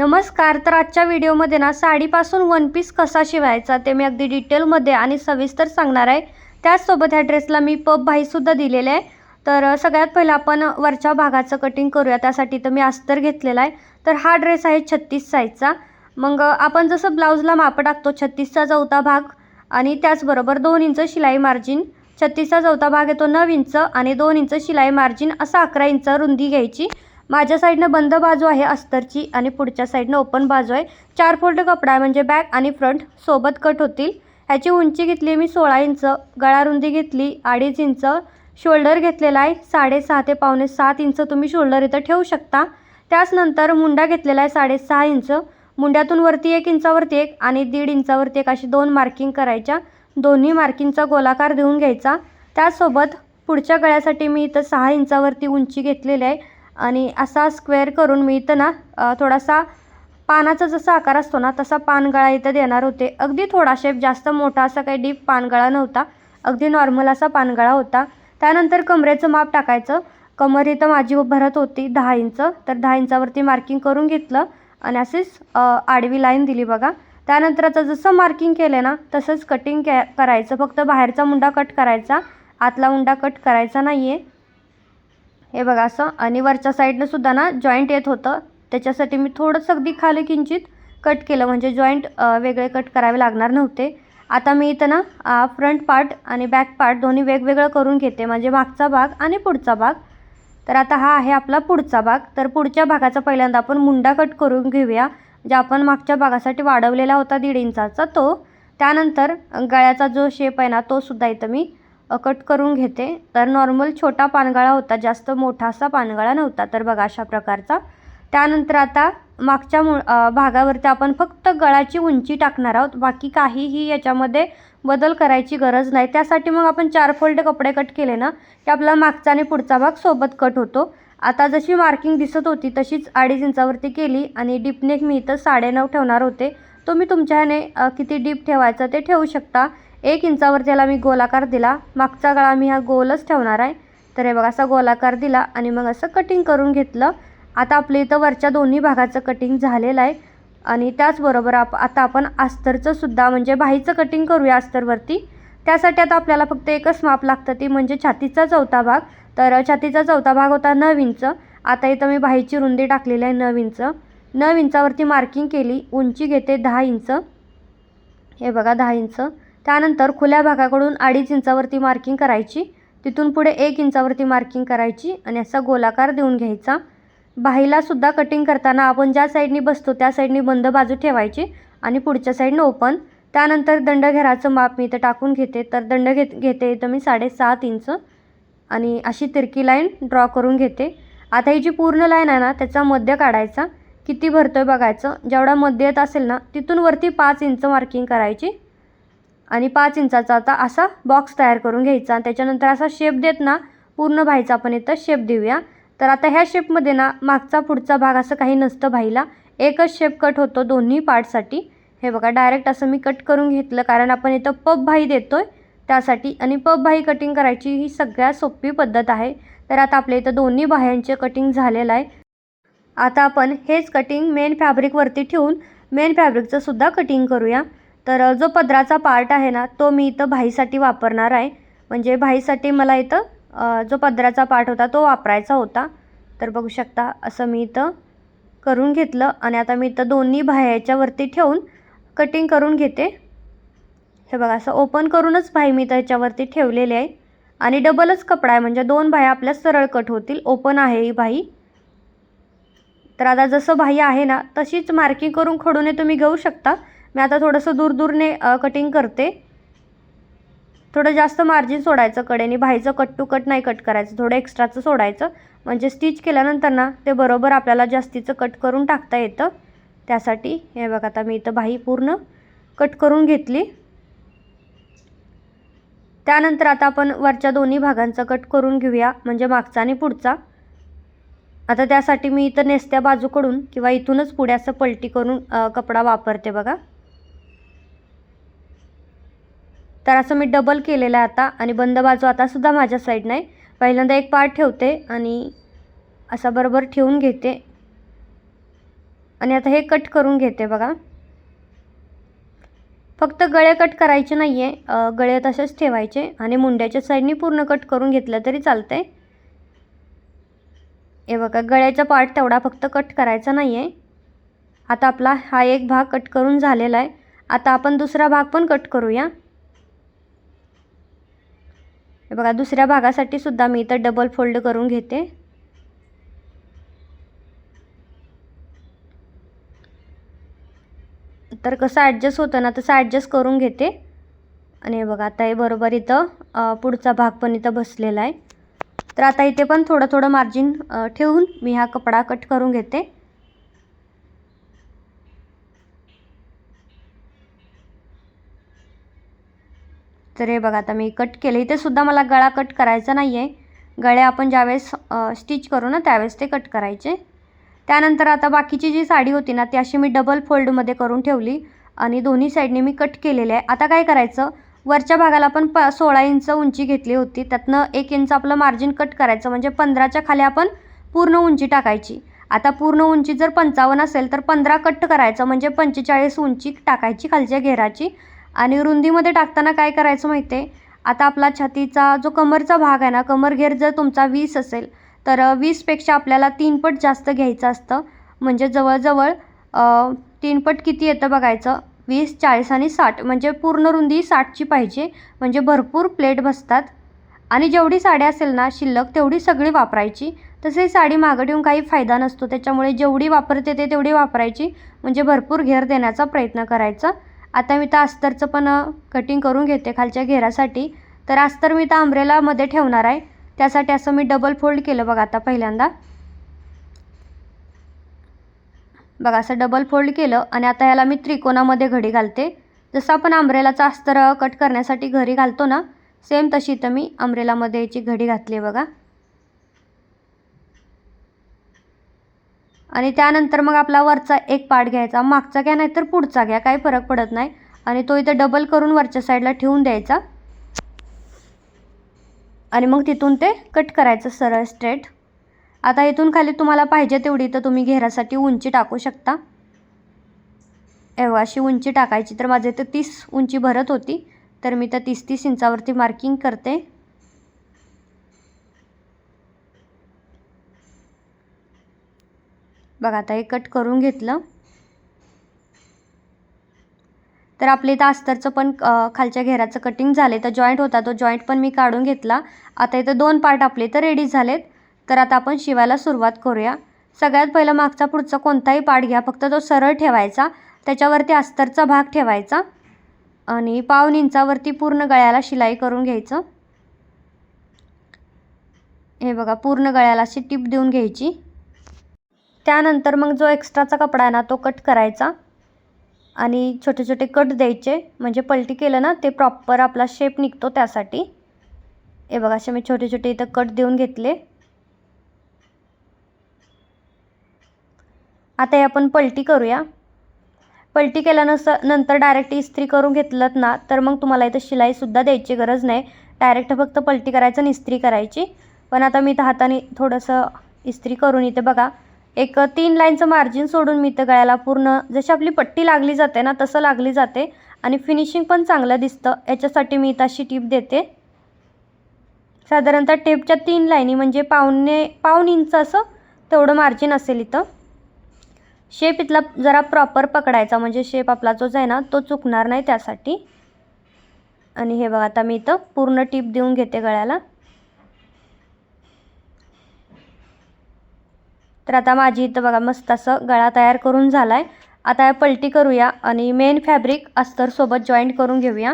नमस्कार तर आजच्या व्हिडिओमध्ये ना साडीपासून वन पीस कसा शिवायचा ते मी अगदी डिटेलमध्ये आणि सविस्तर सांगणार आहे. त्याचसोबत ह्या ड्रेसला मी पब भाईसुद्धा दिलेले आहे. तर सगळ्यात पहिलं आपण वरच्या भागाचं कटिंग करूया. त्यासाठी तर मी अस्तर घेतलेला आहे. तर हा ड्रेस आहे छत्तीस साईजचा मग आपण जसं ब्लाऊजला माप टाकतो छत्तीसचा चौथा भाग आणि त्याचबरोबर दोन इंच शिलाई मार्जिन छत्तीसचा चौथा भाग येतो नऊ इंच आणि दोन इंच शिलाई मार्जिन असं अकरा इंच रुंदी घ्यायची. माझ्या साईडनं बंद बाजू आहे अस्तरची आणि पुढच्या साईडनं ओपन बाजू आहे. चार फोल्ड कपडा आहे म्हणजे बॅक आणि फ्रंट सोबत कट होतील. ह्याची उंची घेतली मी सोळा इंच गळारुंदी घेतली अडीच इंच शोल्डर घेतलेला आहे साडेसहा ते पावणे सात इंच तुम्ही शोल्डर इथं ठेवू शकता. त्याचनंतर मुंडा घेतलेला आहे साडेसहा इंच. मुंड्यातून वरती एक इंचावरती एक आणि दीड इंचावरती एक अशी दोन मार्किंग करायच्या. दोन्ही मार्किंगचा गोलाकार देऊन घ्यायचा. त्यासोबत पुढच्या गळ्यासाठी मी इथं सहा इंचावरती उंची घेतलेली आहे. आणि असा स्क्वेअर करून मी इथं ना थोडासा पानाचा जसा आकार असतो ना तसा पानगळा इथं देणार होते. अगदी थोडा शेप जास्त मोठा असा काही डीप पानगळा नव्हता. अगदी नॉर्मल असा पानगळा होता. त्यानंतर कमरेचं माप टाकायचं. कमर इथं माझी भरत होती दहा इंच. तर दहा इंचावरती मार्किंग करून घेतलं आणि अशीच आडवी लाईन दिली बघा. त्यानंतर आता जसं मार्किंग केलं ना तसंच कटिंग के करायचं. फक्त बाहेरचा मुंडा कट करायचा. आतला मुंडा कट करायचा नाही आहे हे बघा असं आणि वरच्या साईडनं सुद्धा ना जॉईंट येत होतं. त्याच्यासाठी मी थोडंसं अगदी खाली किंचित कट केलं. म्हणजे जॉईंट वेगळे कट करावे लागणार नव्हते. आता मी इथं ना फ्रंट पार्ट आणि बॅक पार्ट दोन्ही वेगवेगळं करून घेते. म्हणजे मागचा भाग आणि पुढचा भाग. तर आता हा आहे आपला पुढचा भाग. तर पुढच्या भागाचा पहिल्यांदा आपण मुंडा कट करून घेऊया. जे आपण मागच्या भागासाठी वाढवलेला होता दीड इंचाचा तो. त्यानंतर गळ्याचा जो शेप आहे ना तो सुद्धा इथं मी कट करून घेते. तर नॉर्मल छोटा पानगळा होता जास्त मोठा असा पानगळा नव्हता. तर बघा अशा प्रकारचा. त्यानंतर आता मागच्या मु भागावरती आपण फक्त गळाची उंची टाकणार आहोत. बाकी काहीही याच्यामध्ये बदल करायची गरज नाही. त्यासाठी मग आपण चार फोल्ड कपडे कट केले ना की आपला मागचा आणि पुढचा भाग सोबत कट होतो. आता जशी मार्किंग दिसत होती तशीच अडीच इंचावरती केली आणि डीपनेक मी इथं साडेनऊ ठेवणार होते. तुम्ही तुमच्या ह्याने किती डीप ठेवायचं ते ठेवू शकता. एक इंचावर त्याला मी गोलाकार दिला. मागचा गळा मी हा गोलच ठेवणार आहे. तर हे बघा असा गोलाकार दिला आणि मग असं कटिंग करून घेतलं. आता आपल्या इथं वरच्या दोन्ही भागाचं कटिंग झालेलं आहे. आणि त्याचबरोबर आप आता आपण अस्तरचं सुद्धा म्हणजे बाहीचं कटिंग करूया अस्तरवरती त्यासाठी आता आपल्याला फक्त एकच माप लागतं ती म्हणजे छातीचा चौथा भाग. तर छातीचा चौथा भाग होता नऊ इंच. आता इथं मी बाहीची रुंदी टाकलेली आहे नऊ इंच. नऊ इंचावरती मार्किंग केली. उंची घेते दहा इंच. हे बघा दहा इंच. त्यानंतर खुल्या भागाकडून अडीच इंचावरती मार्किंग करायची. तिथून पुढे एक इंचावरती मार्किंग करायची आणि असा गोलाकार देऊन घ्यायचा. बाहीलासुद्धा कटिंग करताना आपण ज्या साईडनी बसतो त्या साईडनी बंद बाजू ठेवायची आणि पुढच्या साईडनं ओपन त्यानंतर दंडघेराचं माप मी इथं टाकून घेते. तर दंड घेत घेते इथं मी साडेसात इंच आणि अशी तिरकी लाईन ड्रॉ करून घेते. आता ही जी पूर्ण लाईन आहे ना त्याचा मध्य काढायचा. किती भरतोय बघायचं. जेवढा मध्य येत असेल ना तिथून वरती पाच इंच मार्किंग करायची. आणि पाच इंचाचा आता असा बॉक्स तयार करून घ्यायचा. आणि त्याच्यानंतर असा शेप देत ना पूर्ण भाईचा आपण इथं शेप देऊया. तर आता ह्या शेपमध्ये ना मागचा पुढचा भाग असं काही नसतं भाईला. एकच शेप कट होतो दोन्ही पार्टसाठी हे बघा डायरेक्ट असं मी कट करून घेतलं. कारण आपण इथं पब भाई देतोय त्यासाठी. आणि पब भाई कटिंग करायची ही सगळ्यात सोपी पद्धत आहे. तर आता आपल्या इथं दोन्ही बाह्यांचे कटिंग झालेलं आहे. आता आपण हेच कटिंग मेन फॅब्रिकवरती ठेवून मेन फॅब्रिकचं सुद्धा कटिंग करूया. तर जो पदराचा पार्ट आहे ना तो मी इथं भाईसाठी वापरणार आहे. म्हणजे भाईसाठी मला इथं जो पदराचा पार्ट होता तो वापरायचा होता. तर बघू शकता असं मी इथं करून घेतलं आणि आता मी इथं दोन्ही भाई ठेवून कटिंग करून घेते. हे बघा असं ओपन करूनच भाई मी त्याच्यावरती ठेवलेले आहे. आणि डबलच कपडा आहे म्हणजे दोन भाया आपल्या सरळ कट होतील. ओपन आहे ही भाई. तर आता जसं भाई आहे ना तशीच मार्किंग करून खडूने तुम्ही घेऊ शकता. मी आता थोडंसं दूर दूरने कटिंग करते. थोडं जास्त मार्जिन सोडायचं कडेने भाईचं कट टू कट नाही कट करायचं. थोडं एक्स्ट्राचं सोडायचं. म्हणजे स्टिच केल्यानंतर ना ते बरोबर आपल्याला जास्तीचं कट करून टाकता येतं. त्यासाठी हे बघा आता मी इथं बाही पूर्ण कट करून घेतली. त्यानंतर आता आपण वरच्या दोन्ही भागांचा कट करून घेऊया म्हणजे मागचा आणि पुढचा. आता त्यासाठी मी इथं नेसत्या बाजूकडून किंवा इथूनच पुढे असं पलटी करून कपडा वापरते बघा. तर असं मी डबल केलेलं आहे आता आणि बंद बाजू आतासुद्धा माझ्या साईड नाही. पहिल्यांदा एक पार्ट ठेवते आणि असा बरोबर ठेवून घेते. आणि आता हे कट करून घेते बघा. फक्त गळे कट करायचे नाही आहे गळे तसेच ठेवायचे आणि मुंड्याच्या साईडनी पूर्ण कट करून घेतलं तरी चालते हे बघा गळ्याचा पार्ट तेवढा फक्त कट करायचा नाही आहे आता आपला हा एक भाग कट करून झालेला आहे. आता आपण दुसरा भाग पण कट करूया. हे बघा दुसऱ्या भागासाठी सुद्धा मी इथं डबल फोल्ड करून घेते. तर कसं ॲडजस्ट होतं ना तसं ॲडजस्ट करून घेते. आणि हे बघा आता हे बरोबर इथं पुढचा भाग पण इथं बसलेला आहे. तर आता इथे पण थोडं थोडं मार्जिन ठेवून मी हा कपडा कट करून घेते. तर हे बघा आता मी कट केले. इथे सुद्धा मला गळा कट करायचा नाही आहे गळे आपण ज्यावेळेस स्टिच करू ना त्यावेळेस ते कट करायचे. त्यानंतर आता बाकीची जी साडी होती ना ती अशी मी डबल फोल्डमध्ये करून ठेवली आणि दोन्ही साईडने मी कट केलेले आहे. आता काय करायचं? वरच्या भागाला आपण प सोळा इंच उंची घेतली होती. त्यातनं एक इंच आपलं मार्जिन कट करायचं. म्हणजे पंधराच्या खाली आपण पूर्ण उंची टाकायची. आता पूर्ण उंची जर पंचावन्न असेल तर पंधरा कट करायचं. म्हणजे पंचेचाळीस उंची टाकायची खालच्या घेराची. आणि रुंदीमध्ये टाकताना काय करायचं माहिती आहे आता आपला छातीचा जो कमरचा भाग आहे ना कमर घेर जर तुमचा वीस असेल तर वीसपेक्षा आपल्याला तीन पट जास्त घ्यायचं असतं. म्हणजे जवळजवळ तीन पट किती येतं बघायचं? वीस चाळीस आणि साठ. म्हणजे पूर्ण रुंदी साठची पाहिजे. म्हणजे भरपूर प्लेट बसतात. आणि जेवढी साडी असेल ना शिल्लक तेवढी सगळी वापरायची. तसे साडी मागं ठेवून काही फायदा नसतो. त्याच्यामुळे जेवढी वापरते ते तेवढी वापरायची. म्हणजे भरपूर घेर देण्याचा प्रयत्न करायचा. आता मी तर अस्तरचं पण कटिंग करून घेते खालच्या घेरासाठी तर अस्तर मी तर आंब्रेलामध्ये ठेवणार आहे. त्यासाठी असं मी डबल फोल्ड केलं बघा आता पहिल्यांदा. बघा असं डबल फोल्ड केलं आणि आता ह्याला मी त्रिकोणामध्ये घडी घालते. जसं आपण आंब्रेलाचा अस्तर कट करण्यासाठी घरी घालतो ना सेम तशी तर मी आंब्रेलामध्ये याची घडी घातली आहे बघा. आणि त्यानंतर मग आपला वरचा एक पार्ट घ्यायचा. मागचा घ्या नाही तर पुढचा घ्या. काही फरक पडत नाही. आणि तो इथं डबल करून वरच्या साईडला ठेवून द्यायचा. आणि मग तिथून ते कट करायचं सरळ स्ट्रेट आता इथून खाली तुम्हाला पाहिजे तेवढी तर तुम्ही घेरासाठी उंची टाकू शकता. एवढी अशी उंची टाकायची. तर माझे तर तीस उंची भरत होती. तर मी तर तीस तीस इंचावरती मार्किंग करते. बघा आता हे कट करून घेतलं. तर आपले इथं अस्तरचं पण खालच्या घेराचं कटिंग झाले तर जॉईंट होता तो जॉईंट पण मी काढून घेतला. आता इथं दोन पार्ट आपले तर रेडी झालेत. तर आता आपण शिवायला सुरुवात करूया. सगळ्यात पहिलं मागचा पुढचा कोणताही पार्ट घ्या. फक्त तो सरळ ठेवायचा. त्याच्यावरती अस्तरचा भाग ठेवायचा. आणि पाऊन इंचावरती पूर्ण गळ्याला शिलाई करून घ्यायचं. हे बघा पूर्ण गळ्याला अशी टिप देऊन घ्यायची. त्यानंतर मग जो एक्स्ट्राचा कपडा आहे ना तो कट करायचा. आणि छोटे छोटे कट द्यायचे. म्हणजे पलटी केलं ना ते प्रॉपर आपला शेप निघतो त्यासाठी. हे बघा असे मी छोटे छोटे इथं कट देऊन घेतले. आता हे आपण पलटी करूया. पलटी केल्यानंतर नंतर डायरेक्ट इस्त्री करून घेतलं ना तर मग तुम्हाला इथं शिलाईसुद्धा द्यायची गरज नाही. डायरेक्ट फक्त पलटी करायचं आणि इस्त्री करायची. पण आता मी इथं हाताने थोडंसं इस्त्री करून इथे बघा एक तीन लाईनचं मार्जिन सोडून मी इथं गळ्याला पूर्ण जशी आपली पट्टी लागली जाते ना तसं लागली जाते. आणि फिनिशिंग पण चांगलं दिसतं. याच्यासाठी मी इथं अशी टीप देते. साधारणतः टेपच्या तीन लाईनी म्हणजे पावणे पाऊन इंच असं तेवढं मार्जिन असेल इथं. शेप इथला जरा प्रॉपर पकडायचा म्हणजे शेप आपला जोच आहे ना तो चुकणार नाही त्यासाठी. आणि हे बघा आता मी इथं पूर्ण टीप देऊन घेते गळ्याला. तर आता माझी इथं बघा मस्त असं गळा तयार करून झाला आहे आता पलटी करूया आणि मेन फॅब्रिक अस्तरसोबत जॉईंट करून घेऊया.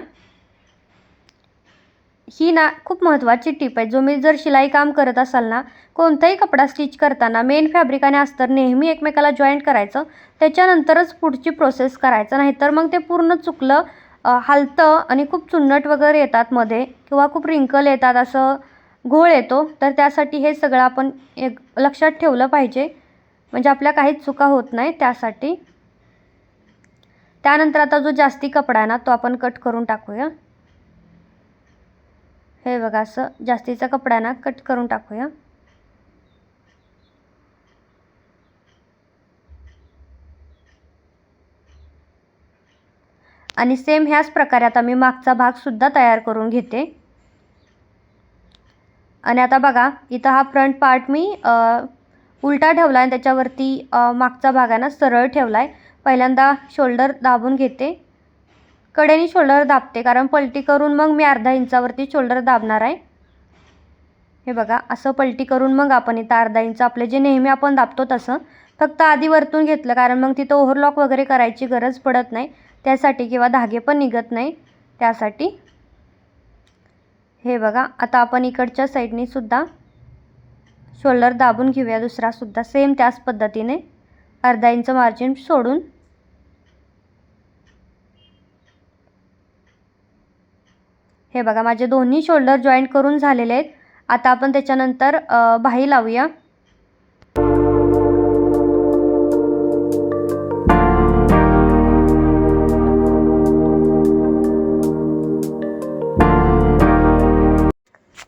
ही ना खूप महत्त्वाची टीप आहे. जो मी जर शिलाई काम करत असाल ना कोणताही कपडा स्टिच करताना मेन फॅब्रिक आणि अस्तर नेहमी एकमेकाला जॉईंट करायचं. त्याच्यानंतरच पुढची प्रोसेस करायचं. नाहीतर मग ते पूर्ण चुकलं हलतं आणि खूप चुन्नट वगैरे येतात मध्ये किंवा खूप रिंकल येतात असं घोळ येतो तर त्यासाठी हे सगळं आपण एक लक्षात ठेवलं पाहिजे. म्हणजे आपल्या काहीच चुका होत नाही त्यासाठी. त्यानंतर आता जो जास्ती कपडा आहे ना तो आपण कट करून टाकूया. हे बघा असं जास्तीचा कपडा ना कट करून टाकूया. आणि सेम ह्याच प्रकारे आता मी मागचा भागसुद्धा तयार करून घेते. आणि आता बघा इथं हा फ्रंट पार्ट मी उलटा ठेवला आहे त्याच्यावरती मागचा भाग आहे ना सरळ ठेवला आहे पहिल्यांदा शोल्डर दाबून घेते. कडेने शोल्डर दाबते कारण पलटी करून मग मी अर्धा इंचावरती शोल्डर दाबणार आहे. हे बघा असं पलटी करून मग आपण इथं अर्धा इंच आपले जे नेहमी आपण दाबतो तसं फक्त आधी वरतून घेतलं कारण मग तिथं ओव्हरलॉक वगैरे करायची गरज पडत नाही. त्यासाठी किंवा धागे पण निघत नाही. त्यासाठी हे बघा आता आपण इकडच्या साईडनी सुद्धा शोल्डर दाबून घेऊया. दुसरासुद्धा सेम त्याच पद्धतीने. अर्धा इंच मार्जिन सोडून. हे बघा माझे दोन्ही शोल्डर जॉईंट करून झालेले आहेत. आता आपण त्याच्यानंतर बाही लावूया.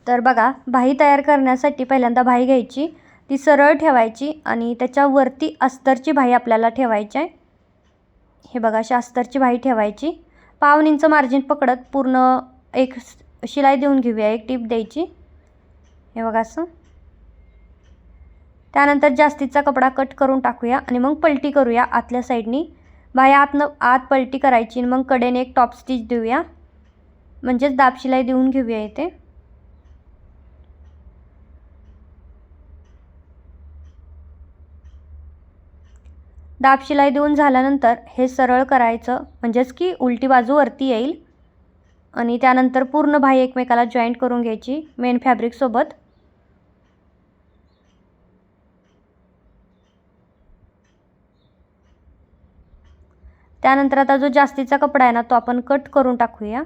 तर बघा भाई तयार करण्यासाठी पहिल्यांदा भाई घ्यायची. ती सरळ ठेवायची आणि त्याच्यावरती अस्तरची भाई आपल्याला ठेवायची आहे. हे बघा अशी अस्तरची भाई ठेवायची. पाऊन इंच मार्जिन पकडत पूर्ण एक शिलाई देऊन घेऊया एक टीप द्यायची. हे बघा असं. त्यानंतर जास्तीचा कपडा कट करून टाकूया आणि मग पलटी करूया आतल्या साईडनी. बाया आतनं आत पलटी करायची मग कडेने एक टॉप स्टिच देऊया. म्हणजेच दाब शिलाई देऊन घेऊया इथे. दाब शिलाई देऊन झाल्यानंतर हे सरळ करायचं म्हणजेच की उलटी बाजू वरती येईल. आणि त्यानंतर पूर्ण बाही एकमेकाला जॉईंट करून घ्यायची मेन फॅब्रिकसोबत त्यानंतर आता जो जास्तीचा कपडा आहे ना तो आपण कट करून टाकूया.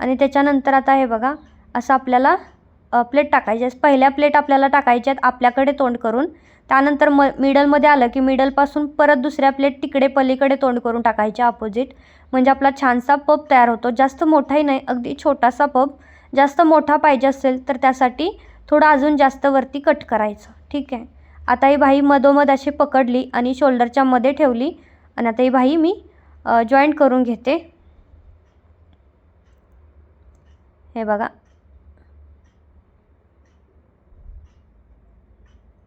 आणि त्याच्यानंतर आता हे बघा असं आपल्याला प्लेट टाकायची आहे. पहिल्या प्लेट आपल्याला टाकायच्या आहेत आपल्याकडे तोंड करून. त्यानंतर म मिडलमध्ये आलं की मिडलपासून परत दुसऱ्या प्लेट तिकडे पलीकडे तोंड करून टाकायच्या अपोजिट म्हणजे आपला छानसा पप तयार होतो. जास्त मोठाही नाही अगदी छोटासा पप जास्त मोठा पाहिजे असेल तर त्यासाठी थोडं अजून जास्त वरती कट करायचं. ठीक आहे? आता ही भाई मधोमध अशी पकडली आणि शोल्डरच्या मध्ये ठेवली. आणि आता ही भाई मी जॉईंट करून घेते. हे बघा.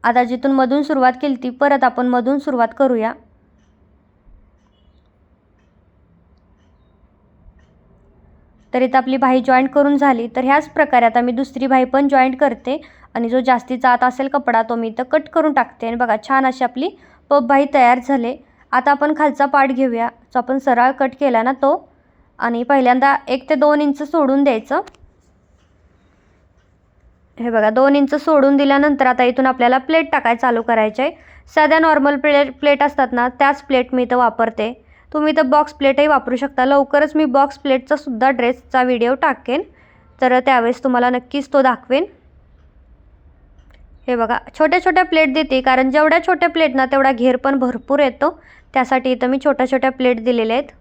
आता जिथून मधून सुरुवात केली ती परत आपण मधून सुरुवात करूया. तर इथं आपली भाई जॉईंट करून झाली. तर ह्याच प्रकारे आता मी दुसरी भाई पण जॉईंट करते. आणि जो जास्तीचा आत असेल कपडा तो मी इथं कट करून टाकते. आणि बघा छान अशी आपली पप भाई तयार झाले. आता आपण खालचा पार्ट घेऊया. जो आपण सरळ कट केला ना तो. आणि पहिल्यांदा एक ते दोन इंच सोडून द्यायचं. हे बघा दोन इंच सोडून दिल्यानंतर आता इथून आपल्याला प्लेट टाकाय चालू करायचे आहे साध्या नॉर्मल प्लेट प्लेट असतात ना त्याच प्लेट मी इथं वापरते. तुम्ही इथं बॉक्स प्लेटही वापरू शकता. लवकरच मी बॉक्स प्लेटचा सुद्धा ड्रेसचा व्हिडिओ टाकेन. तर त्यावेळेस तुम्हाला नक्कीच तो दाखवेन. हे बघा छोट्या छोट्या प्लेट देते कारण जेवढ्या छोट्या प्लेट ना तेवढा घेर पण भरपूर येतो. त्यासाठी इथं मी छोट्या छोट्या प्लेट दिलेल्या आहेत.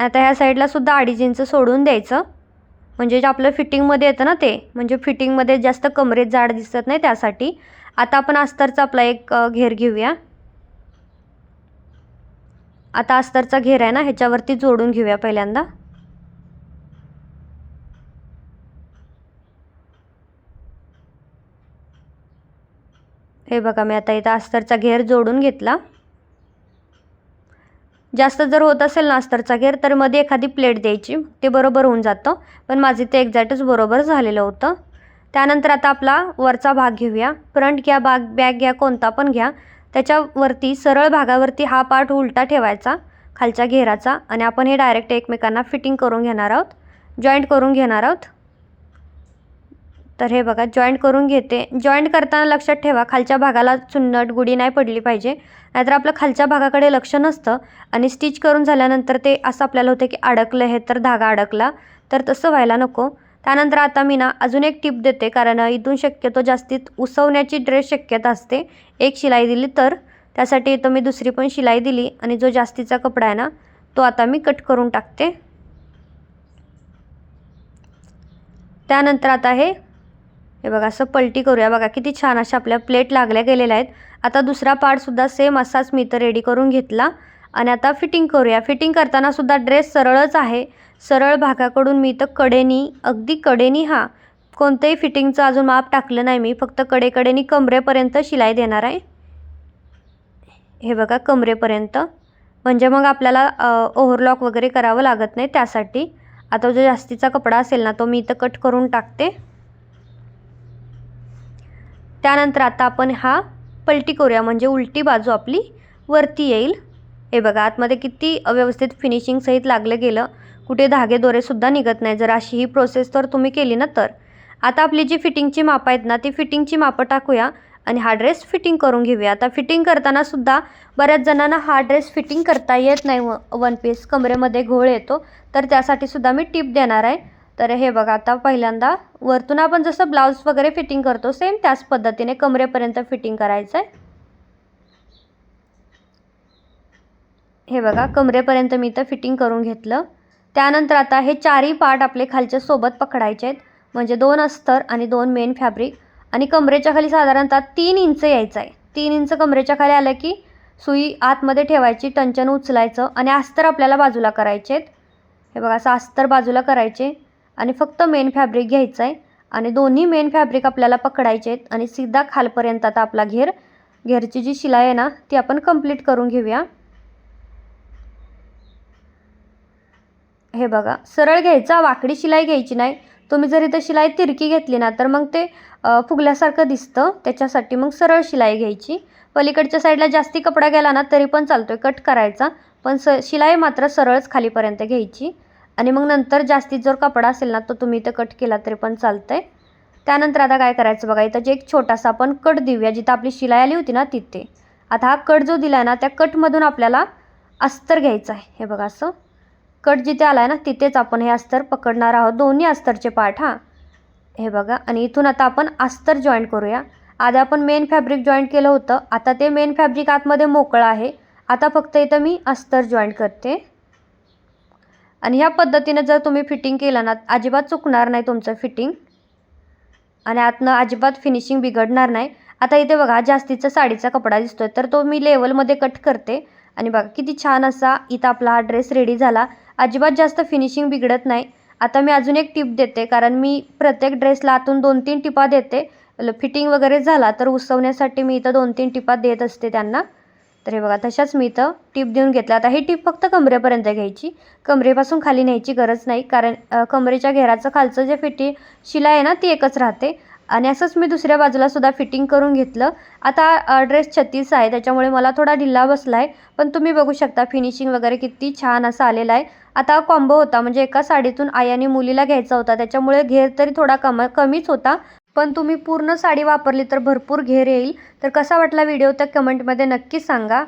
आता ह्या साईडला सुद्धा अडीच इंच सोडून द्यायचं. म्हणजे जे आपलं फिटिंगमध्ये येतं ना ते म्हणजे फिटिंगमध्ये जास्त कमरेत जाड दिसत नाही त्यासाठी. आता आपण अस्तरचा आपला एक घेर घेऊया. आता अस्तरचा घेर आहे ना ह्याच्यावरती जोडून घेऊया पहिल्यांदा. हे बघा मी आता इथं अस्तरचा घेर जोडून घेतला. जास्त जर होत असेल ना अस्तरचा घेर तर मध्ये एखादी प्लेट द्यायची. ते बरोबर होऊन जातं. पण माझे ते एक्झॅक्टच बरोबर झालेलं होतं. त्यानंतर आता आपला वरचा भाग घेऊया. फ्रंट घ्या बाग बॅग घ्या कोणता पण घ्या. त्याच्यावरती सरळ भागावरती हा पार्ट उलटा ठेवायचा खालच्या घेराचा. आणि आपण हे डायरेक्ट एकमेकांना फिटिंग करून घेणार आहोत. जॉईंट करून घेणार आहोत. तर हे बघा जॉईंट करून घेते. जॉईंट करताना लक्षात ठेवा खालच्या भागाला चुन्नट गुढी नाही पडली पाहिजे. नाहीतर आपलं खालच्या भागाकडे लक्ष नसतं आणि स्टिच करून झाल्यानंतर ते असं आपल्याला होतं की अडकलं हे तर धागा अडकला. तर तसं व्हायला नको. त्यानंतर आता मी ना अजून एक टिप देते कारण इथून शक्यतो जास्तीत उसवण्याची ड्रेस शक्यता असते. एक शिलाई दिली तर त्यासाठी इथं मी दुसरी पण शिलाई दिली आणि जो जास्तीचा कपडा आहे ना तो आता मी कट करून टाकते. त्यानंतर आता हे हे बघा असं पलटी करूया. बघा किती छान अशा आपल्या प्लेट लागल्या गेलेल्या आहेत. आता दुसरा पार्टसुद्धा सेम असाच मी तर रेडी करून घेतला. आणि आता फिटिंग करूया. फिटिंग करतानासुद्धा ड्रेस सरळच आहे. सरळ भागाकडून मी तर कडेनी अगदी कडेनी हा कोणतंही फिटिंगचं अजून माप टाकलं नाही मी. फक्त कडेकडेनी कमरेपर्यंत शिलाई देणार आहे. हे बघा कमरेपर्यंत. म्हणजे मग आपल्याला ओव्हरलॉक वगैरे करावं लागत नाही त्यासाठी. आता जो जास्तीचा कपडा असेल ना तो मी इथं कट करून टाकते. त्यानंतर आता आपण हा पलटी करूया म्हणजे उलटी बाजू आपली वरती येईल. हे बघा आतमध्ये किती व्यवस्थित फिनिशिंग सहित लागलं गेलं. कुठे धागे दोरेसुद्धा निघत नाही. जर अशी ही प्रोसेस तर तुम्ही केली ना तर. आता आपली जी फिटिंगची मापं आहेत ना ती फिटिंगची मापं टाकूया आणि हा ड्रेस फिटिंग करून घेऊया. आता फिटिंग करताना सुद्धा बऱ्याच जणांना हा ड्रेस फिटिंग करता येत नाही. व वन पीस कमरेमध्ये घोळ येतो. तर त्यासाठी सुद्धा मी टिप देणार आहे. तर हे बघा आता पहिल्यांदा वरतून आपण जसं ब्लाऊज वगैरे फिटिंग करतो सेम त्याच पद्धतीने कमरेपर्यंत फिटिंग करायचं आहे हे बघा कमरेपर्यंत मी इथं फिटिंग करून घेतलं. त्यानंतर आता हे चारही पार्ट आपले खालच्या सोबत पकडायचे आहेत. म्हणजे दोन अस्तर आणि दोन मेन फॅब्रिक आणि कमरेच्या खाली साधारणतः तीन इंच यायचं आहे तीन इंच कमरेच्या खाली आलं की सुई आतमध्ये ठेवायची टंचन उचलायचं आणि अस्तर आपल्याला बाजूला करायचे आहेत. हे बघा असं अस्तर बाजूला करायचे. आणि फक्त मेन फॅब्रिक घ्यायचं आहे आणि दोन्ही मेन फॅब्रिक आपल्याला पकडायचे आहेत. आणि सीधा खालपर्यंत आता आपला घेर घेरची जी शिलाई आहे ना ती आपण कंप्लीट करून घेऊया. हे बघा सरळ घ्यायचा वाकडी शिलाई घ्यायची नाही. तुम्ही जर इथं शिलाई तिरकी घेतली ना तर मग ते फुगल्यासारखं दिसतं. त्याच्यासाठी मग सरळ शिलाई घ्यायची. पलीकडच्या साईडला जास्ती कपडा गेला ना तरी पण चालतो आहे कट करायचा. पण स शिलाई मात्र सरळच खालीपर्यंत घ्यायची. आणि मग नंतर जास्तीत जर कपडा असेल ना तो तुम्ही इथं कट केला तरी पण चालतं आहे त्यानंतर आता काय करायचं बघा इथं जे एक छोटासा आपण कट देऊया जिथं आपली शिलाई आली होती ना तिथे. आता हा कट जो दिला आहे ना त्या कटमधून आपल्याला अस्तर घ्यायचं आहे. हे बघा असं. कट जिथे आला आहे ना तिथेच आपण हे अस्तर पकडणार आहोत. दोन्ही अस्तरचे पार्ट हां. हे बघा. आणि इथून आता आपण अस्तर जॉईंट करूया. आधी आपण मेन फॅब्रिक जॉईंट केलं होतं. आता ते मेन फॅब्रिक आतमध्ये मोकळं आहे. आता फक्त इथं मी अस्तर जॉईंट करते. आणि ह्या पद्धतीनं जर तुम्ही फिटिंग केलं ना अजिबात चुकणार नाही तुमचं फिटिंग आणि आतनं अजिबात फिनिशिंग बिघडणार नाही. आता इथे बघा जास्तीचा साडीचा कपडा दिसतोय. तर तो मी लेवलमध्ये कट करते. आणि बघा किती छान असा इथं आपला हा ड्रेस रेडी झाला. अजिबात जास्त फिनिशिंग बिघडत नाही. आता मी अजून एक टिप देते कारण मी प्रत्येक ड्रेसला आतून दोन तीन टिपा देते. फिटिंग वगैरे झाला तर उसवण्यासाठी मी इथं दोन तीन टिपा देत असते त्यांना. तर हे बघा तशाच मी इथं टिप देऊन घेतला. आता ही टीप फक्त कमरेपर्यंत घ्यायची. कमरेपासून खाली न्यायची गरज नाही कारण कमरेच्या घेराचं खालचं जे फिटी शिलाई आहे ना ती एकच राहते. आणि असंच मी दुसऱ्या बाजूला सुद्धा फिटिंग करून घेतलं. आता ड्रेस छत्तीस आहे त्याच्यामुळे मला थोडा ढिल्ला बसला आहे पण तुम्ही बघू शकता फिनिशिंग वगैरे किती छान असं आलेला आहे. आता कॉम्बो होता म्हणजे एका साडीतून आई आणि मुलीला घ्यायचा होता. त्याच्यामुळे घेर तरी थोडा कम कमीच होता. पण तुम्ही पूर्ण साडी वापरली तर भरपूर घेर येईल. तर कसा वाटला व्हिडिओ? तर कमेंटमध्ये नक्की सांगा.